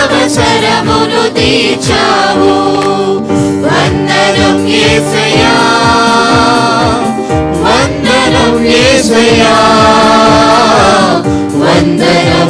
అవసరమును తీర్చావు. వందనం యేసయ్యా వందనం యేసయ్యా వందనం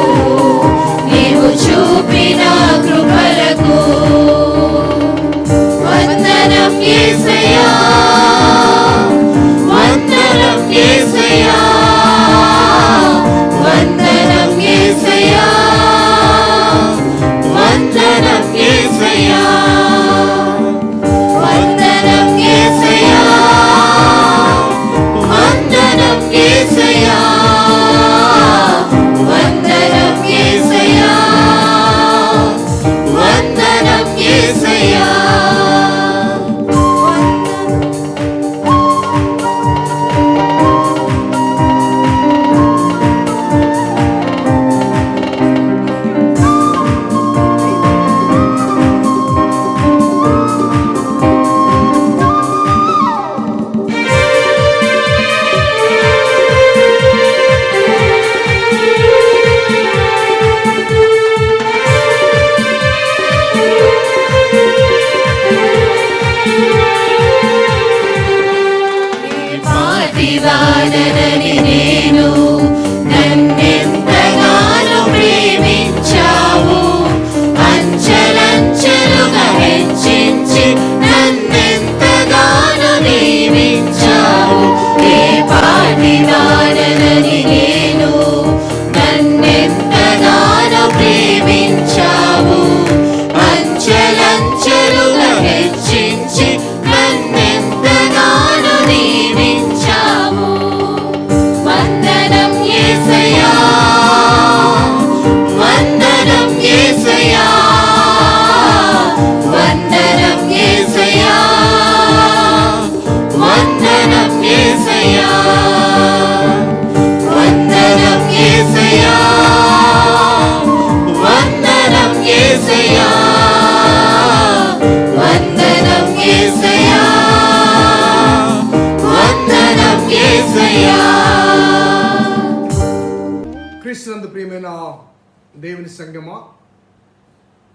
దేవుని సంగమా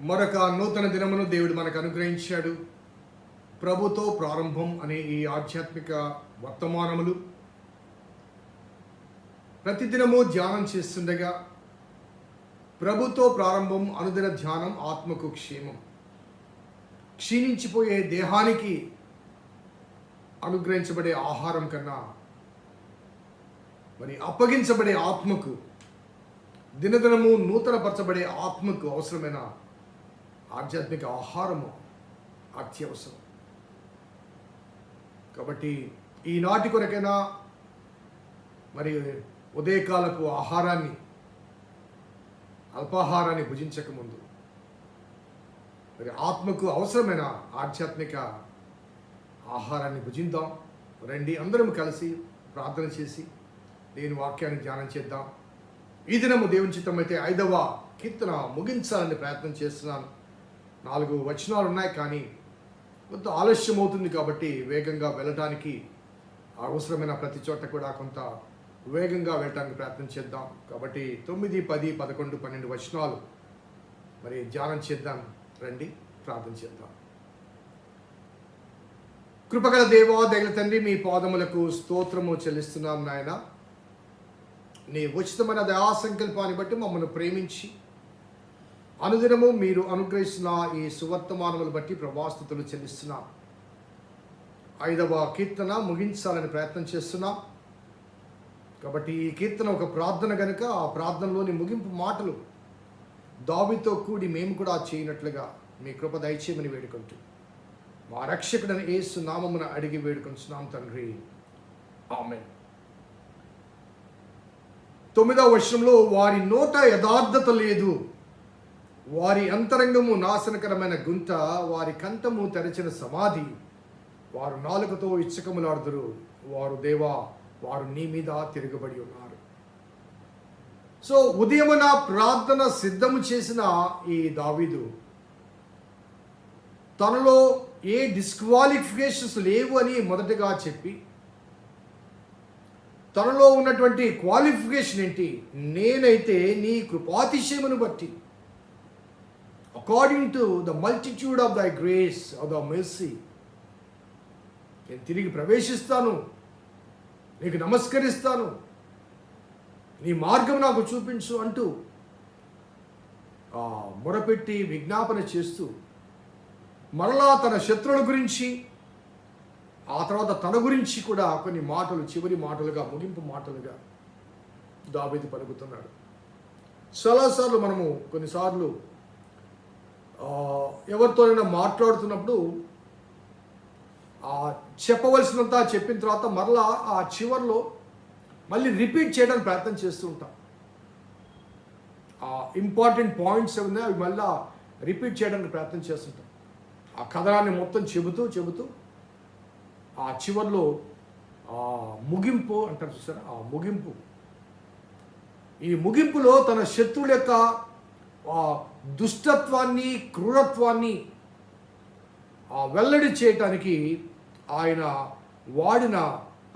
మరొక నూతన దినమును దేవుడు మనకు అనుగ్రహించాడు. ప్రభుతో ప్రారంభం అనే ఈ ఆధ్యాత్మిక వర్తమానములు. ప్రతిదినము ధ్యానం చేస్తుండగా ప్రభుతో ప్రారంభం అనుదిన ధ్యానం ఆత్మకు క్షేమం. క్షీణించిపోయే దేహానికి అనుగ్రహించబడే ఆహారం కన్నా మరి అప్పగించబడే ఆత్మకు దినదినము నూతనపరచబడే ఆత్మకు అవసరమైన ఆధ్యాత్మిక ఆహారము అత్యవసరం. కాబట్టి ఈనాటి కొరకైనా మరి ఉదయకాలపు ఆహారాన్ని అల్పాహారాన్ని భుజించకముందు మరి ఆత్మకు అవసరమైన ఆధ్యాత్మిక ఆహారాన్ని భుజిద్దాం రండి అందరం కలిసి ప్రార్థన చేసి నేను వాక్యాన్ని ధ్యానం చేద్దాం. ఈ దినము దేవుని చిత్తం అయితే ఐదవ కీర్తన ముగించాలని ప్రయత్నం చేస్తున్నాను. నాలుగు వచనాలు ఉన్నాయి కానీ కొంత ఆలస్యం అవుతుంది కాబట్టి వేగంగా వెళ్ళటానికి అవసరమైన ప్రతి చోట కూడా కొంత వేగంగా వెళ్ళటానికి ప్రయత్నం చేద్దాం. కాబట్టి తొమ్మిది పది పదకొండు పన్నెండు వచనాలు మరి ధ్యానం చేద్దాం. రండి ప్రార్థన చేద్దాం. కృపగల దేవా దగ్గర తండ్రి మీ పాదములకు స్తోత్రము చెల్లిస్తున్నాం నాయన. నీ ఉచితమైన దయా సంకల్పాన్ని బట్టి మమ్మల్ని ప్రేమించి అనుదినము మీరు అనుగ్రహిస్తున్న ఈ సువర్తమానములు బట్టి ప్రభాస్తుతులు చెల్లిస్తున్నాం. ఐదవ కీర్తన ముగించాలని ప్రయత్నం చేస్తున్నాం. కాబట్టి ఈ కీర్తన ఒక ప్రార్థన కనుక ఆ ప్రార్థనలోని ముగింపు మాటలు దావితో కూడి మేము కూడా చేయనట్లుగా మీ కృప దయచేయమని వేడుకుంటూ మా రక్షకుడని ఏసు నామమున అడిగి వేడుకుంటున్నాం తండ్రి. ఆమె తొమ్మిదవ వర్షంలో వారి నోట యథార్థత లేదు. వారి అంతరంగము నాశనకరమైన గుంట వారి కంఠము తెరచిన సమాధి. వారు నాలుకతో ఇచ్చకములాడుదురు. వారు దేవా వారు నీ మీద తిరగబడి ఉన్నారు. సో ఉదయమున ప్రార్థన సిద్ధము చేసిన ఈ దావీదు తనలో ఏ డిస్క్వాలిఫికేషన్స్ లేవు అని మొదటగా చెప్పి తనలో ఉన్నటువంటి క్వాలిఫికేషన్ ఏంటి? నేనైతే నీ కృపాతిశయమును బట్టి according to the multitude of thy grace of the mercy నేను తిరిగి ప్రవేశిస్తాను నీకు నమస్కరిస్తాను నీ మార్గం నాకు చూపించు అంటూ మొరపెట్టి విజ్ఞాపన చేస్తూ మరలా తన శత్రువుల గురించి ఆ తర్వాత తన గురించి కూడా కొన్ని మాటలు చివరి మాటలుగా ముగింపు మాటలుగా దాబేది పలుకుతున్నాడు. చాలాసార్లు మనము కొన్నిసార్లు ఎవరితోనైనా మాట్లాడుతున్నప్పుడు ఆ చెప్పవలసినంత చెప్పిన తర్వాత మరలా ఆ చివర్లో మళ్ళీ రిపీట్ చేయడానికి ప్రయత్నం చేస్తూ ఉంటాం. ఆ ఇంపార్టెంట్ పాయింట్స్ ఏమున్నాయి అవి మళ్ళీ రిపీట్ చేయడానికి ప్రయత్నం చేస్తుంటాం ఆ కథనాన్ని మొత్తం చెబుతూ చెబుతూ ఆ చివర్లో ముగింపు అంటారు చూసారా? ఆ ముగింపు. ఈ ముగింపులో తన శత్రువుల యొక్క దుష్టత్వాన్ని క్రూరత్వాన్ని వెల్లడి చేయటానికి ఆయన వాడిన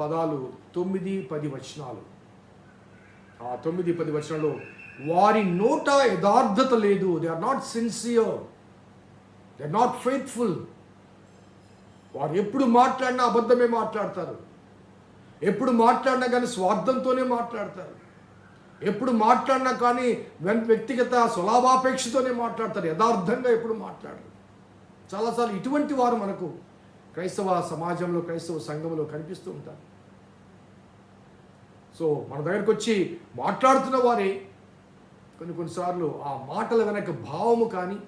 పదాలు తొమ్మిది పది వచనాలు. ఆ తొమ్మిది పది వచనాలు వారి నోట యథార్థత లేదు. They are not sincere they are not faithful వారు ఎప్పుడు మాట్లాడినా అబద్ధమే మాట్లాడతారు. ఎప్పుడు మాట్లాడినా కానీ స్వార్థంతోనే మాట్లాడతారు. ఎప్పుడు మాట్లాడినా కానీ వ్యక్తిగత స్వలాభాపేక్షతోనే మాట్లాడతారు. యథార్థంగా ఎప్పుడు మాట్లాడరు. చాలాసార్లు ఇటువంటి వారు మనకు క్రైస్తవ సమాజంలో క్రైస్తవ సంఘంలో కనిపిస్తూ ఉంటారు. సో మన దగ్గరకు వచ్చి మాట్లాడుతున్న వారే కొన్ని కొన్నిసార్లు ఆ మాటల వెనక భావము కానీ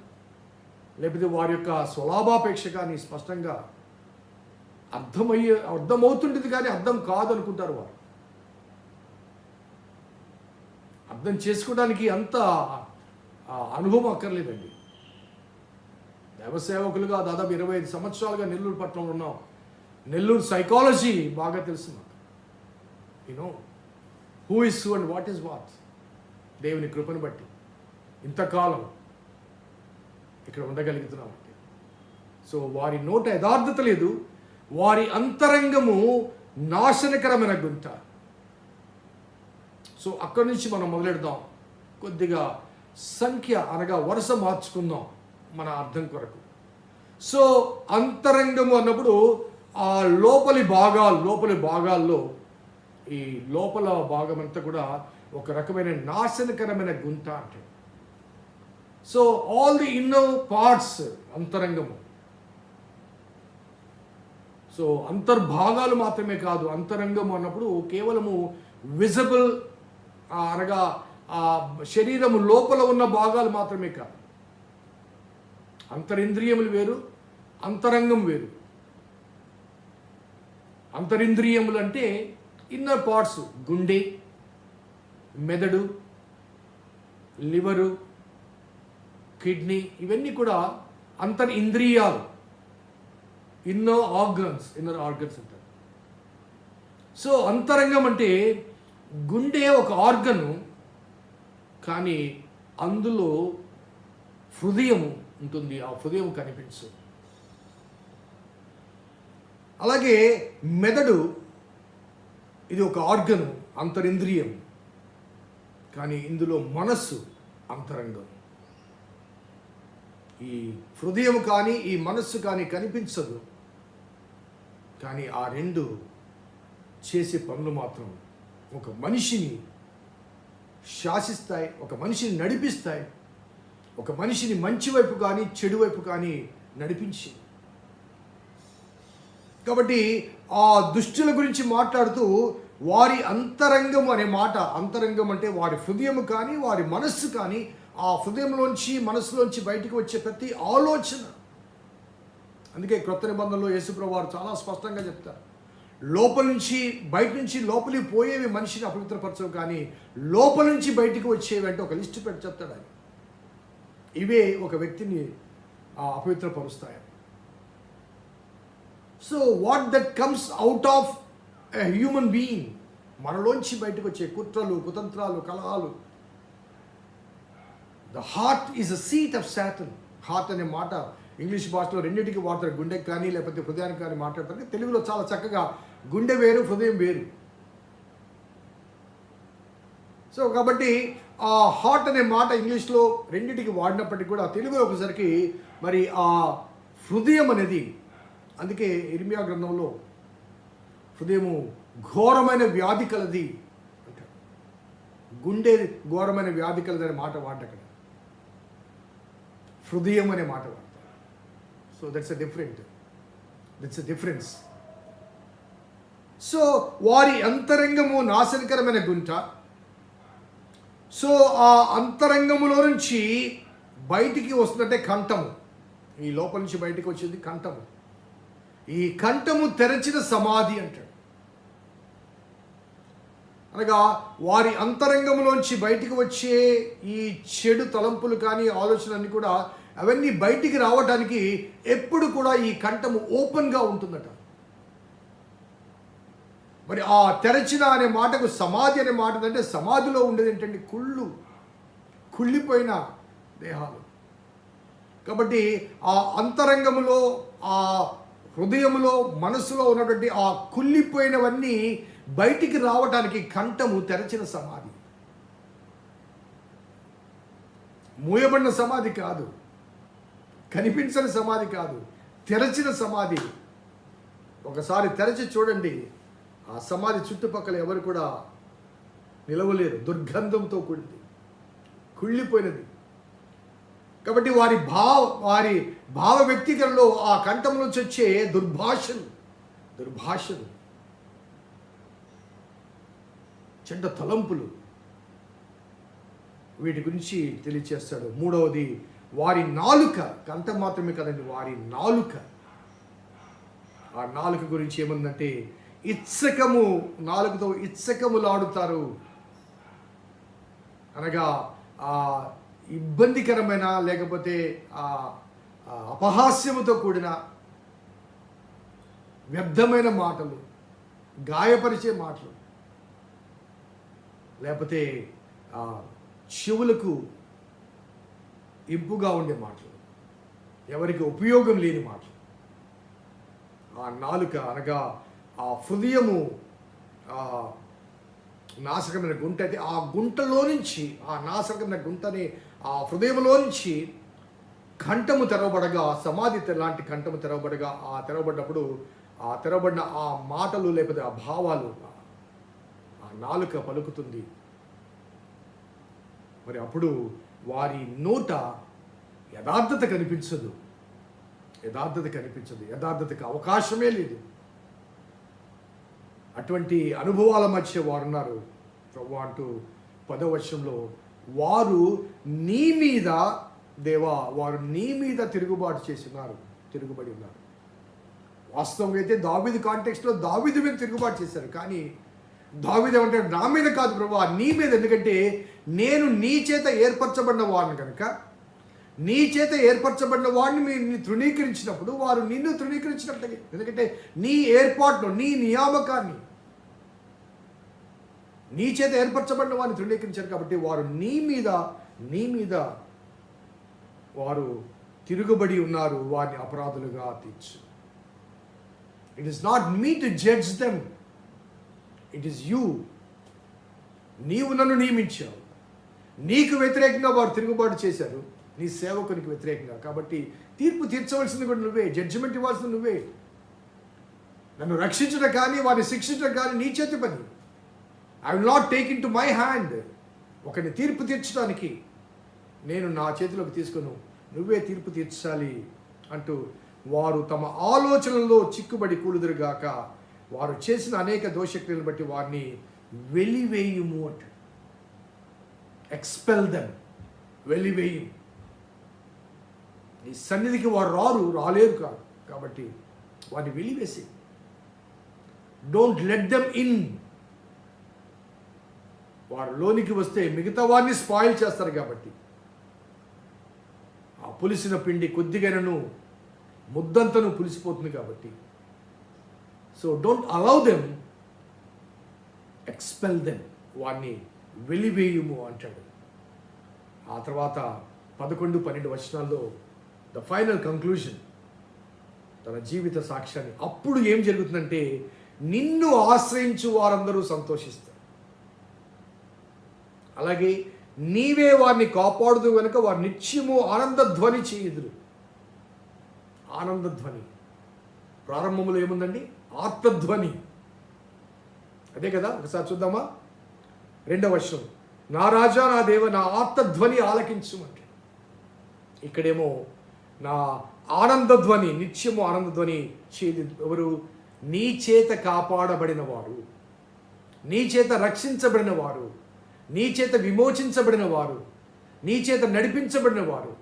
లేకపోతే వారి యొక్క స్వలాభాపేక్ష కానీ స్పష్టంగా అర్థమయ్యే అర్థమవుతుంటుంది కానీ అర్థం కాదు అనుకుంటారు వారు అర్థం చేసుకోవడానికి అంత అనుభవం అక్కర్లేదండి. దైవ సేవకులుగా దాదాపు ఇరవై ఐదు సంవత్సరాలుగా నెల్లూరు పట్టణంలో ఉన్నాం. నెల్లూరు సైకాలజీ బాగా తెలుసు నాకు you know who is who and what is what దేవుని కృపను బట్టి. ఇంతకాలం ఇక్కడ ఉండగలుగుతున్నామంటే సో వారి నోట యథార్థత లేదు. వారి అంతరంగము నాశనకరమైన గుంట సో అక్కడి నుంచి మనం మొదలెడదాం. కొద్దిగా సంఖ్య అనగా వరుస మార్చుకుందాం మన అర్థం కొరకు. సో అంతరంగము అన్నప్పుడు ఆ లోపలి భాగాలు లోపలి భాగాల్లో ఈ లోపల భాగం అంతా కూడా ఒక రకమైన నాశనకరమైన గుంట అంటే. So all the inner parts అంతరంగము. సో అంతర్భాగాలు మాత్రమే కాదు అంతరంగం అన్నప్పుడు కేవలము విజబుల్ అనగా ఆ శరీరము లోపల ఉన్న భాగాలు మాత్రమే కాదు. అంతరింద్రియములు వేరు అంతరంగం వేరు. అంతరింద్రియములు అంటే ఇన్నర్ పార్ట్స్ గుండె మెదడు లివరు కిడ్నీ ఇవన్నీ కూడా అంతర్ ఇంద్రియాలు ఇన్నర్ ఆర్గన్స్ ఇన్నర్ ఆర్గన్స్ అంటారు. సో అంతరంగం అంటే గుండె ఒక ఆర్గను కానీ అందులో హృదయం ఉంటుంది ఆ హృదయం కనిపించు అలాగే మెదడు ఇది ఒక ఆర్గన్ అంతరింద్రియం కానీ ఇందులో మనస్సు అంతరంగం. ఈ హృదయం కానీ ఈ మనస్సు కానీ కనిపించదు. కానీ ఆ రెండు చేసే పనులు మాత్రం ఒక మనిషిని శాసిస్తాయి ఒక మనిషిని నడిపిస్తాయి ఒక మనిషిని మంచి వైపు కానీ చెడు వైపు కానీ నడిపించి. కాబట్టి ఆ దుష్టుల గురించి మాట్లాడుతూ వారి అంతరంగం అనే మాట అంతరంగం అంటే వారి హృదయం కానీ వారి మనస్సు కానీ ఆ హృదయంలోంచి మనసులోంచి బయటికి వచ్చే ప్రతి ఆలోచన. అందుకే క్రొత్త నిబంధనలో యేసుప్రభు వారు చాలా స్పష్టంగా చెప్తారు. లోపల నుంచి బయట నుంచి లోపలికి పోయేవి మనిషిని అపవిత్రపరచవు కానీ లోపల నుంచి బయటికి వచ్చేవి అంటే ఒక లిస్టు పెట్టి చెప్తాడు ఆయన. ఇవే ఒక వ్యక్తిని అపవిత్రపరుస్తాయి. So what that comes out of a human being? మనలోంచి బయటకు వచ్చే కుట్రలు కుతంత్రాలు కలహాలు the heart is a seat of Satan heart అనే మాట ఇంగ్లీష్ భాషలో రెండింటికి వాడతారు. గుండెకి కానీ లేకపోతే హృదయానికి కానీ మాట్లాడతారు. తెలుగులో చాలా చక్కగా గుండె వేరు హృదయం వేరు. సో కాబట్టి ఆ హార్ట్ అనే మాట ఇంగ్లీష్లో రెండింటికి వాడినప్పటికీ కూడా తెలుగులో ఒకసారికి మరి ఆ హృదయం అనేది అందుకే ఇర్మియా గ్రంథంలో హృదయము ఘోరమైన వ్యాధి కలది అంటారు. గుండె ఘోరమైన వ్యాధి కలదనే మాట వాడటం హృదయం అనే మాట వాడతారు. So that's a different that's a difference so వారి అంతరంగము నాశనకరమైన గుంట. సో ఆ అంతరంగములో నుంచి బయటికి వస్తున్నట్టే కంఠము. ఈ లోపల నుంచి బయటికి వచ్చింది కంఠము. ఈ కంఠము తెరచిన సమాధి అంటాడు. అనగా వారి అంతరంగంలోంచి బయటికి వచ్చే ఈ చెడు తలంపులు కానీ ఆలోచనలన్నీ కూడా అవన్నీ బయటికి రావడానికి ఎప్పుడు కూడా ఈ కంఠము ఓపెన్గా ఉంటుందట. మరి ఆ తెరచిన అనే మాటకు సమాధి అనే మాట అంటే సమాధిలో ఉండేది ఏంటంటే కుళ్ళు కుళ్ళిపోయిన దేహాలు. కాబట్టి ఆ అంతరంగములో ఆ హృదయములో మనసులో ఉన్నటువంటి ఆ కుళ్ళిపోయినవన్నీ బయటికి రావటానికి కంఠము తెరచిన సమాధి. మూయబడిన సమాధి కాదు. కనిపించని సమాధి కాదు తెరచిన సమాధి. ఒకసారి తెరచి చూడండి ఆ సమాధి చుట్టుపక్కల ఎవరు కూడా నిలవలేరు దుర్గంధంతో కూడింది కుళ్ళిపోయినది. కాబట్టి వారి భావ వారి భావ వ్యక్తీకరణలో ఆ కంఠం నుంచి వచ్చే దుర్భాషలు దుర్భాషలు చెడ్డ తలంపులు వీటి గురించి తెలియచేస్తాడు. మూడవది వారి నాలుక కంత మాత్రమే కదండి వారి నాలుక. ఆ నాలుక గురించి ఏముందంటే ఇచ్చకము నాలుగుతో ఇచ్చకములాడుతారు. అనగా ఆ ఇబ్బందికరమైన లేకపోతే ఆ అపహాస్యముతో కూడిన వ్యర్థమైన మాటలు గాయపరిచే మాటలు. లేకపోతే చెవులకు ఇంపుగా ఉండే మాటలు. ఎవరికి ఉపయోగం లేని మాటలు. ఆ నాలుక అనగా ఆ హృదయము ఆ నాశకమైన గుంట అయితే ఆ గుంటలో నుంచి ఆ నాశకమైన గుంటని ఆ హృదయంలో నుంచి కంఠము తెరవబడగా సమాధి లాంటి కంఠము తెరవబడగా ఆ తెరవబడినప్పుడు ఆ తెరవబడిన ఆ మాటలు లేకపోతే ఆ భావాలు ఆ నాలుక పలుకుతుంది. మరి అప్పుడు వారి నోట యథార్థత కనిపించదు. యథార్థత కనిపించదు. యథార్థతకు అవకాశమే లేదు. అటువంటి అనుభవాల మధ్య వారు ఉన్నారు ప్రభు అంటూ పదవచనంలో వారు నీ మీద దేవా వారు నీ మీద తిరుగుబాటు చేసినారు తిరుగుబడి ఉన్నారు. వాస్తవం అయితే దావిది కాంటెక్స్ట్లో దావిది మీద తిరుగుబాటు చేశారు. కానీ దావిది ఏమంటే నా మీద కాదు ప్రభు నీ మీద. ఎందుకంటే నేను నీ చేత ఏర్పరచబడిన వాడిని కనుక నీ చేత ఏర్పరచబడిన వాడిని మీరు తృణీకరించినప్పుడు వారు నిన్ను తృణీకరించినట్లే. ఎందుకంటే నీ ఏర్పాటును నీ నియామకాన్ని నీ చేత ఏర్పరచబడిన వారిని తృణీకరించారు కాబట్టి వారు నీ మీద నీ మీద వారు తిరుగుబడి ఉన్నారు వారిని అపరాధులుగా తీర్చు. It is not me to judge them it is you నీవు నన్ను నియమించావు. నీకు వ్యతిరేకంగా వారు తిరుగుబాటు చేశారు. నీ సేవకునికి వ్యతిరేకంగా. కాబట్టి తీర్పు తీర్చవలసింది కూడా నువ్వే. జడ్జిమెంట్ ఇవ్వాల్సింది నువ్వే. నన్ను రక్షించడం కానీ వారిని శిక్షించడం కానీ నీ చేతి పని. I will not take into my hand ఒకరిని తీర్పు తీర్చడానికి నేను నా చేతిలోకి తీసుకును. నువ్వే తీర్పు తీర్చాలి అంటూ వారు తమ ఆలోచనల్లో చిక్కుబడి కూలుదురుగాక వారు చేసిన అనేక దోషక్రియలు బట్టి వారిని వెలివేయుము అంట ఎక్స్పెల్ దెమ్ వెలివేయు నీ సన్నిధికి వారు రారు రాలేరు కాదు. కాబట్టి వారిని వెలివేసి డోంట్ లెట్ దెమ్ ఇన్ వారు లోనికి వస్తే మిగతా వారిని స్పాయిల్ చేస్తారు కాబట్టి. ఆ పులిసిన పిండి కొద్దిగానను ముద్దంతను పులిసిపోతుంది కాబట్టి. So don't allow them expel them వారిని వెలివేయుము అంటాడు. ఆ తర్వాత పదకొండు పన్నెండు వచనాల్లో ద ఫైనల్ కంక్లూజన్ తన జీవిత సాక్ష్యాన్ని. అప్పుడు ఏం జరుగుతుందంటే నిన్ను ఆశ్రయించు వారందరూ సంతోషిస్తారు. అలాగే నీవే వారిని కాపాడుదు కనుక వారు నిత్యము ఆనందధ్వని చేయుదురు. ఆనందధ్వని ప్రారంభంలో ఏముందండి? ఆర్తధ్వని అదే కదా ఒకసారి చూద్దామా? రెండవ వర్షం నా రాజా నా దేవ నా ఆర్తధ్వని ఆలకించుమంటే. ఇక్కడేమో నా ఆనందధ్వని నిత్యము ఆనందధ్వని చేది ఎవరు? నీ చేత కాపాడబడిన వారు నీ చేత రక్షించబడిన వారు నీ చేత విమోచించబడిన వారు నీ చేత నడిపించబడిన వారు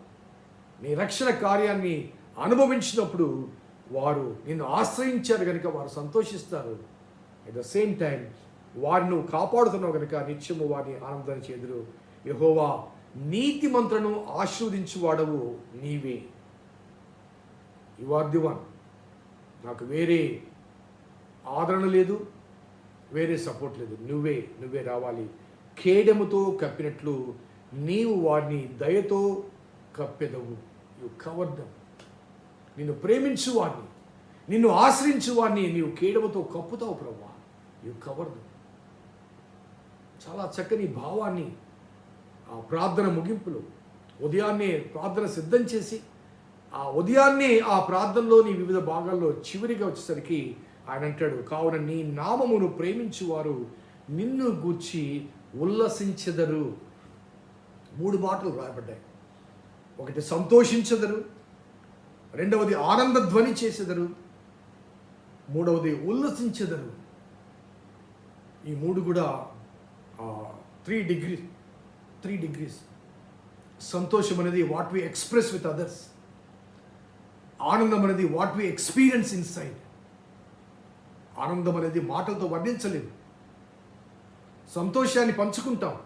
నీ రక్షణ కార్యాన్ని అనుభవించినప్పుడు వారు నిన్ను ఆశ్రయించారు కనుక వారు సంతోషిస్తారు. అట్ ద సేమ్ టైం వారిని నువ్వు కాపాడుతున్నావు కనుక నిత్యము వారిని ఆనందాన్ని చేదురు. యహోవా నీతిమంతులను ఆశీర్వదించువాడవు నీవే. యు ఆర్ ది వన్ నాకు వేరే ఆదరణ లేదు వేరే సపోర్ట్ లేదు. నువ్వే నువ్వే రావాలి. కేడముతో కప్పినట్లు నీవు వారిని దయతో కప్పెదవు. యు కవర్ దమ్ నిన్ను ప్రేమించు వాడిని నిన్ను ఆశ్రయించు వాడిని నీవు కేడవతో కప్పుతావు ప్రభా యు కవర్దు చాలా చక్కని భావాన్ని ఆ ప్రార్థన ముగింపులో ఉదయాన్నే ప్రార్థన సిద్ధం చేసి ఆ ఉదయాన్నే ఆ ప్రార్థనలోని వివిధ భాగాల్లో చివరిగా వచ్చేసరికి ఆయన అంటాడు కావున నీ నామమును ప్రేమించువారు నిన్ను గూర్చి ఉల్లసించెదరు. మూడు మాటలు రాయబడ్డాయి. ఒకటి సంతోషించెదరు. రెండవది ఆనంద ధ్వని చేసెదరు. మూడవది ఉల్లసించెదరు ఈ మూడు కూడా త్రీ డిగ్రీస్ త్రీ డిగ్రీస్ సంతోషం అనేది what we express with others ఆనందం అనేది what we experience inside ఆనందం అనేది మాటలతో వర్ణించలేదు సంతోషాన్ని పంచుకుంటాం.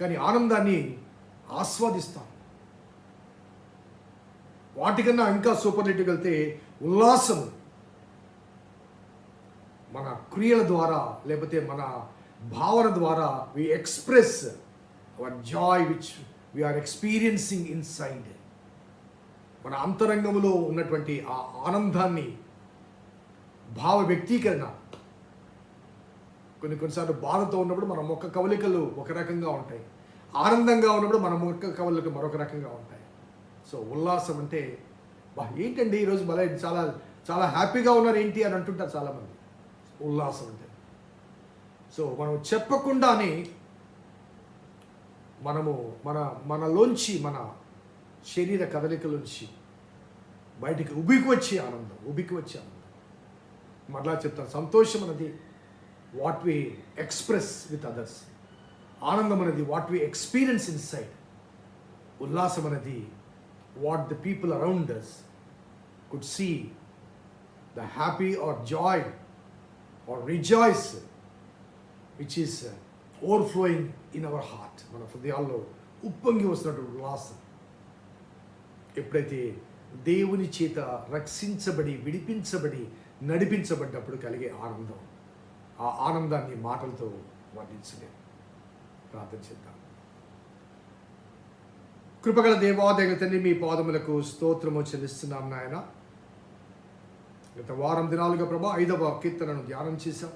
కానీ ఆనందాన్ని ఆస్వాదిస్తాం. వాటికన్నా ఇంకా సూపర్లేటివ్ వెళ్తే ఉల్లాసం మన క్రియల ద్వారా లేకపోతే మన భావన ద్వారా we express our joy which we are experiencing inside మన అంతరంగంలో ఉన్నటువంటి ఆ ఆనందాన్ని భావ వ్యక్తీకరణ. కొన్ని కొన్నిసార్లు బాధతో ఉన్నప్పుడు మన మొక్క కవలికలు ఒక రకంగా ఉంటాయి. ఆనందంగా ఉన్నప్పుడు మన మొక్క కవలికలు మరొక రకంగా ఉంటాయి. సో ఉల్లాసం అంటే బా ఏంటండి ఈరోజు భలే చాలా చాలా హ్యాపీగా ఉన్నారు ఏంటి? అని అంటుంటారు చాలామంది. ఉల్లాసం అంటే. సో మనం చెప్పకుండానే మనము మన మనలోంచి మన శరీర కదలికలోంచి బయటికి ఉబికి వచ్చే ఆనందం ఉబికి వచ్చే ఆనందం. మరలా చెప్తాను సంతోషం అనేది what we express with others ఆనందం అనేది what we experience inside ఉల్లాసం అనేది what the people around us could see the happy or joy or rejoice which is overflowing in our heart మన హృదయాల్లో ఉప్పొంగి వస్తున్నటువంటి ఉల్లాసం. ఎప్పుడైతే దేవుని చేత రక్షించబడి విడిపించబడి నడిపించబడ్డప్పుడు కలిగే ఆనందం. ఆ ఆనందాన్ని మాటలతో వర్ణించలేము ప్రార్థన చేద్దాం. కృపగల దేవాదయ తండ్రి మీ పాదములకు స్తోత్రము చెల్లిస్తున్నాం నాయన. గత వారం దినాలుగా ప్రభా ఐదవ కీర్తనను ధ్యానం చేశాం.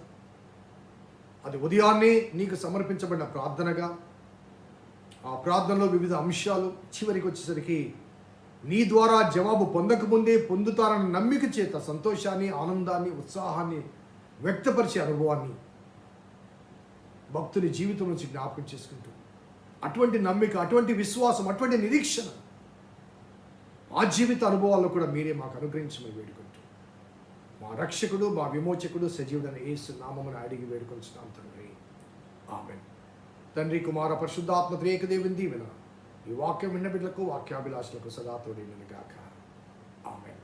అది ఉదయాన్నే నీకు సమర్పించబడిన ప్రార్థనగా ఆ ప్రార్థనలో వివిధ అంశాలు చివరికి వచ్చేసరికి నీ ద్వారా జవాబు పొందకముందే పొందుతారన్న నమ్మిక చేత సంతోషాన్ని ఆనందాన్ని ఉత్సాహాన్ని వ్యక్తపరిచే అనుభవాన్ని భక్తుని జీవితం నుంచి జ్ఞాపకం చేసుకుంటూ అటువంటి నమ్మిక అటువంటి విశ్వాసం అటువంటి నిరీక్షణ ఆ జీవిత అనుభవాల్లో కూడా మీరే మాకు అనుగ్రహించమని వేడుకుంటూ మా రక్షకుడు మా విమోచకుడు సజీవుడని ఏసు నామమును అడిగి వేడుకొంచున్నాం తండ్రి. ఆమె తండ్రి కుమార పరిశుద్ధాత్మ త్రేకదేవిని దీవెన ఈ వాక్యం విన్న బిడ్డలకు వాక్యాభిలాషులకు సదా తోడైనను గాక. ఆమె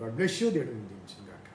గాడ్ బ్లెస్ యూ గాక.